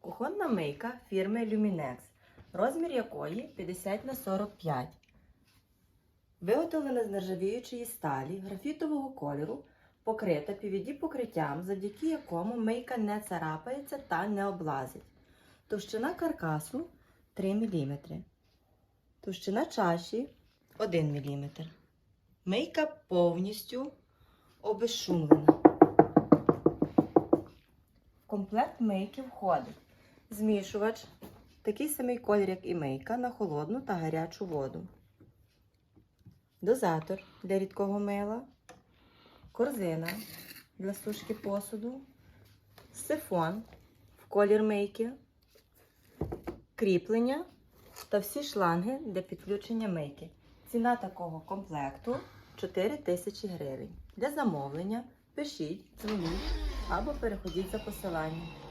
Кухонна мийка фірми Luminex, розмір якої 50 на 45. Виготовлена з нержавіючої сталі графітового кольору, покрита PVD покриттям, завдяки якому мийка не царапається та не облазить. Товщина каркасу 3 мм. Товщина чаші 1 мм. Мийка повністю обезшумлена. В комплект мийки входить змішувач, такий самий колір, як і мийка, на холодну та гарячу воду. Дозатор для рідкого мила, корзина для сушки посуду, сифон в колір мийки, кріплення та всі шланги для підключення мийки. Ціна такого комплекту 4 тисячі гривень. Для замовлення пишіть, дзвоніть або переходіть за посиланням.